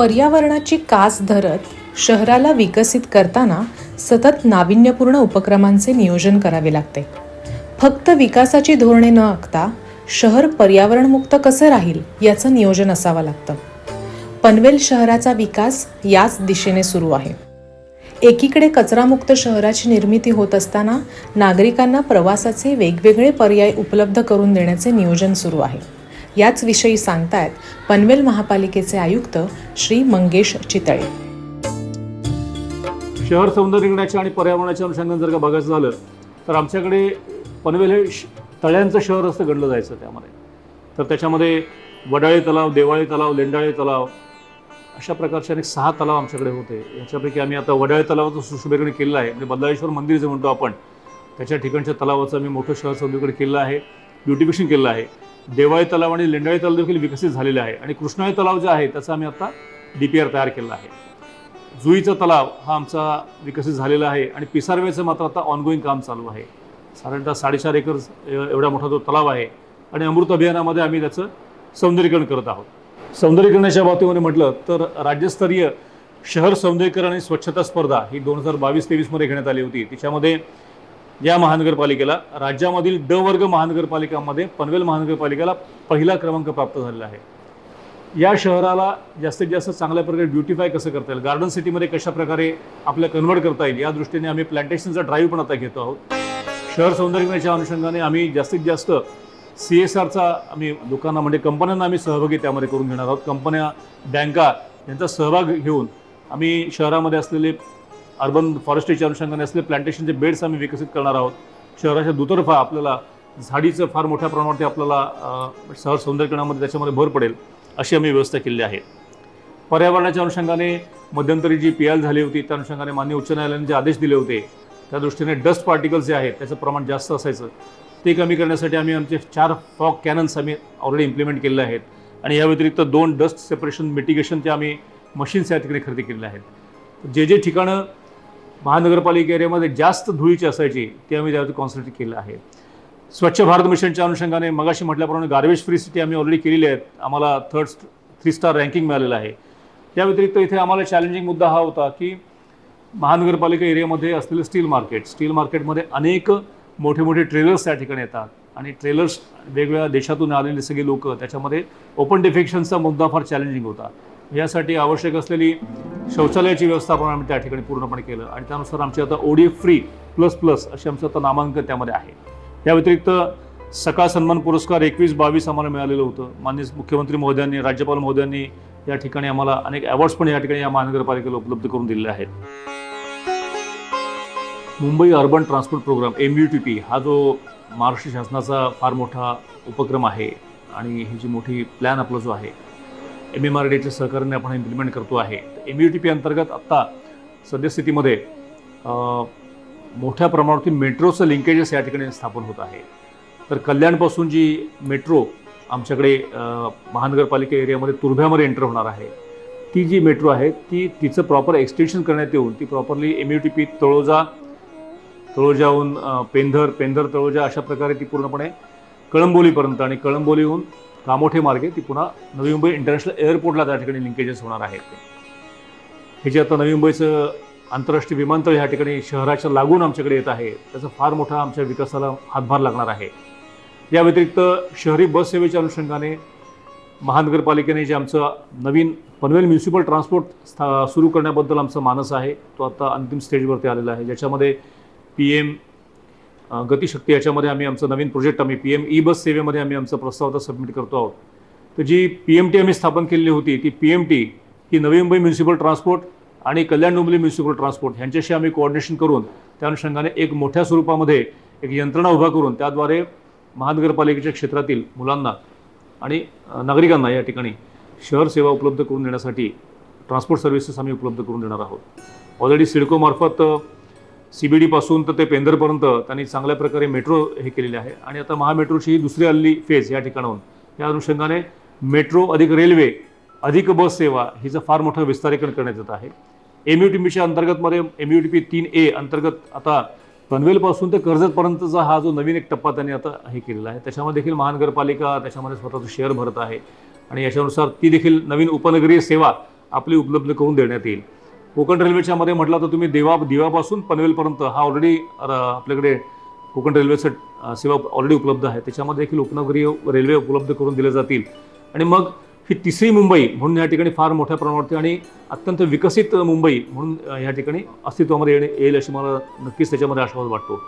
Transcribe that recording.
पर्यावरणाची कास धरत शहराला विकसित करताना सतत नाविन्यपूर्ण उपक्रमांचे नियोजन करावे लागते. फक्त विकासाची धोरणे न आखता शहर पर्यावरणमुक्त कसे राहील याचं नियोजन असावं लागतं. पनवेल शहराचा विकास याच दिशेने सुरू आहे. एकीकडे कचरामुक्त शहराची निर्मिती होत असताना नागरिकांना प्रवासाचे वेगवेगळे पर्याय उपलब्ध करून देण्याचे नियोजन सुरू आहे. याच विषयी सांगतायत पनवेल महापालिकेचे आयुक्त श्री मंगेश चितळे. शहर सौंदर्यीकरणाच्या आणि पर्यावरणाच्या अनुषंगाने जर का बघायचं झालं तर आमच्याकडे पनवेल हे श- तळ्यांचं शहर असं गणलं जायचं त्यामध्ये. तर त्याच्यामध्ये वडाळे तलाव देवाळे तलाव लेंडाळे तलाव अशा प्रकारचे अनेक सहा तलाव आमच्याकडे होते. याच्यापैकी आम्ही आता वडाळे तलावाचं सुशोभीकरण केलं आहे. म्हणजे बदलाळेश्वर मंदिर जे म्हणतो आपण त्याच्या ठिकाणच्या तलावाचं आम्ही मोठं शहर सौंदर्यीकरण केलं आहे. ब्युटिफिकेशन केलं आहे. देवाळी तलाव आणि लेंडाळी तलाव देखील विकसित झालेले आहे. आणि कृष्णाई तलाव जे आहे त्याचा आम्ही आता डी पी आर तयार केला आहे. जुईचा तलाव हा आमचा विकसित झालेला आहे आणि पिसारवेचं मात्र आता ऑनगोईंग काम चालू आहे. साधारणतः साडेचार एकर एवढा मोठा तो तलाव आहे आणि अमृत अभियानामध्ये आम्ही त्याचं सौंदर्यीकरण करत आहोत. सौंदर्यीकरणाच्या बाबतीमध्ये म्हटलं तर राज्यस्तरीय शहर सौंदर्यीकरण आणि स्वच्छता स्पर्धा ही दोन हजार बावीस तेवीसमध्ये घेण्यात आली होती. तिच्यामध्ये या महानगरपालिकेला राज्यामधील ड वर्ग महानगरपालिकांमध्ये पनवेल महानगरपालिकेला पहिला क्रमांक प्राप्त झालेला आहे. या शहराला जास्तीत जास्त चांगल्या प्रकारे ब्युटिफाय कसं करता येईल? गार्डन सिटीमध्ये कशा प्रकारे आपल्या कन्वर्ट करता येईल? या दृष्टीने आम्ही प्लांटेशनचा ड्राईव्ह पण आता घेतो आहोत. शहर सौंदर्यच्या अनुषंगाने आम्ही जास्तीत जास्त सी एस आरचा आम्ही लोकांना म्हणजे कंपन्यांना आम्ही सहभागी त्यामध्ये करून घेणार आहोत. कंपन्या बँका यांचा सहभाग घेऊन आम्ही शहरामध्ये असलेले अर्बन फॉरेस्ट्रीच्या अनुषंगाने असले प्लांटेशनचे बेड्स आम्ही विकसित करणार आहोत शहराच्या दुतर्फा आपल्याला झाडीचं फार मोठ्या प्रमाणावरती आपल्याला शहर सौंदर्यीकरणामध्ये त्याच्यामध्ये भर पडेल अशी आम्ही व्यवस्था केली आहे. पर्यावरणाच्या अनुषंगाने मध्यंतरी जी पी एल झाली होती त्या अनुषंगाने मान्य उच्च न्यायालयाने जे आदेश दिले होते त्या दृष्टीने डस्ट पार्टिकल्स जे आहेत त्याचं प्रमाण जास्त असायचं. ते कमी करण्यासाठी आम्ही आमचे चार फॉग कॅनन्स आम्ही ऑलरेडी इम्प्लिमेंट केलेले आहेत आणि या व्यतिरिक्त दोन डस्ट सेपरेशन मिटिगेशनचे आम्ही मशीन्स या ठिकाणी खरेदी केलेल्या आहेत. जे जे ठिकाणं महानगरपालिका एरियामध्ये जास्त धुळीची असायची ते आम्ही त्यावरती कॉन्सन्ट्रेट केलं आहे. स्वच्छ भारत मिशनच्या अनुषंगाने मगाशी म्हटल्याप्रमाणे गार्बेज फ्री सिटी आम्ही ऑलरेडी केलेली आहेत. आम्हाला थर्ड थ्री स्टार रँकिंग मिळालेलं आहे. त्या व्यतिरिक्त इथे आम्हाला चॅलेंजिंग मुद्दा हा होता की महानगरपालिका एरियामध्ये असलेलं स्टील मार्केट स्टील मार्केटमध्ये अनेक मोठे मोठे ट्रेलर्स त्या ठिकाणी येतात. आणि ट्रेलर्स वेगवेगळ्या देशातून आलेले सगळे लोक त्याच्यामध्ये ओपन डिफेक्शनचा मुद्दा फार चॅलेंजिंग होता. यासाठी आवश्यक असलेली शौचालयाची व्यवस्थापन आम्ही त्या ठिकाणी पूर्णपणे केलं. आणि त्यानुसार आमची आता ओडीएफ फ्री प्लस प्लस अशी आमचं आता नामांकन त्यामध्ये आहे. या व्यतिरिक्त सकाळ सन्मान पुरस्कार एकवीस बावीस आम्हाला मिळालेलं होतं. माननीय मुख्यमंत्री महोदयांनी राज्यपाल महोदयांनी या ठिकाणी आम्हाला अनेक अवॉर्ड्स पण या ठिकाणी या महानगरपालिकेला उपलब्ध करून दिलेले आहेत. Mumbai urban transport programme M U T P हा जो महाराष्ट्र शासनाचा फार मोठा उपक्रम आहे आणि ही जी मोठी प्लॅन आपला जो आहे एम एम आर डीच्या सहकार्याने आपण इम्प्लिमेंट करतो आहे. एम यू टी पी अंतर्गत आत्ता सद्यस्थितीमध्ये मोठ्या प्रमाणावरती मेट्रोचं लिंकेजेस या ठिकाणी स्थापन होत आहे. तर कल्याणपासून जी मेट्रो आमच्याकडे महानगरपालिका एरियामध्ये तुर्भ्यामध्ये एंटर होणार आहे ती जी मेट्रो आहे ती तिचं प्रॉपर एक्सटेन्शन करण्यात येऊन ती properly M U T P Taloja तळोजाहून Pendhar Pendhar Taloja अशा प्रकारे ती पूर्णपणे कळंबोलीपर्यंत आणि कळंबोलीहून कामोठे मार्गे ती पुन्हा नवी मुंबई इंटरनॅशनल एअरपोर्टला त्या ठिकाणी लिंकेजेस होणार आहेत. हे जे आता नवी मुंबईचं आंतरराष्ट्रीय विमानतळ ह्या ठिकाणी शहराच्या लागून आमच्याकडे येत आहे त्याचा फार मोठा आमच्या विकासाला हातभार लागणार आहे. या व्यतिरिक्त शहरी बस सेवेच्या अनुषंगाने महानगरपालिकेने जे आमचं नवीन पनवेल म्युन्सिपल ट्रान्सपोर्ट स्था सुरू करण्याबद्दल आमचं मानस आहे तो आता अंतिम स्टेजवरती आलेला आहे. ज्याच्यामध्ये पी एम गतिशक्ती याच्यामध्ये आम्ही आमचं नवीन प्रोजेक्ट आम्ही पी एम ई बस सेवेमध्ये आम्ही आमचा प्रस्ताव आता सबमिट करतो आहोत. तर जी पी एम टी आम्ही स्थापन केलेली होती ती पी एम टी ही नवी मुंबई म्युन्सिपल ट्रान्सपोर्ट आणि कल्याण डोंबिवली म्युन्सिपल ट्रान्सपोर्ट ह्यांच्याशी आम्ही कोऑर्डिनेशन करून त्या अनुषंगाने एक मोठ्या स्वरूपामध्ये एक यंत्रणा उभा करून त्याद्वारे महानगरपालिकेच्या क्षेत्रातील मुलांना आणि नागरिकांना या ठिकाणी शहर सेवा उपलब्ध करून देण्यासाठी ट्रान्सपोर्ट सर्व्हिसेस आम्ही उपलब्ध करून देणार आहोत. ऑलरेडी सिडकोमार्फत सी बी डीपासून तर ते पेंदरपर्यंत त्यांनी चांगल्या प्रकारे मेट्रो हे केलेले आहे. आणि आता महामेट्रोची ही दुसरी हल्ली फेज या ठिकाणाहून. या अनुषंगाने मेट्रो अधिक रेल्वे अधिक बस सेवा हिचं फार मोठं विस्तारीकरण करण्यात येत आहे. एम यू टी पीच्या अंतर्गतमध्ये एम यू टी पी तीन ए अंतर्गत आता पनवेलपासून ते कर्जतपर्यंतचा हा जो नवीन एक टप्पा त्यांनी आता हे केलेला आहे. त्याच्यामध्ये देखील महानगरपालिका त्याच्यामध्ये स्वतःचं शेअर भरत आहे. आणि याच्यानुसार ती देखील नवीन उपनगरीय सेवा आपली उपलब्ध करून देण्यात येईल. कोकण रेल्वेच्या मध्ये म्हटलं तर तुम्ही देवा दिवापासून पनवेलपर्यंत हा ऑलरेडी आपल्याकडे कोकण रेल्वेचं सेवा ऑलरेडी उपलब्ध आहे. त्याच्यामध्ये देखील उपनगरीय रेल्वे उपलब्ध करून दिल्या जातील. आणि मग ही तिसरी मुंबई म्हणून या ठिकाणी फार मोठ्या प्रमाणावरती आणि अत्यंत विकसित मुंबई म्हणून या ठिकाणी अस्तित्वामध्ये येणे येईल अशी मला नक्कीच त्याच्यामध्ये आशावाद वाटतो.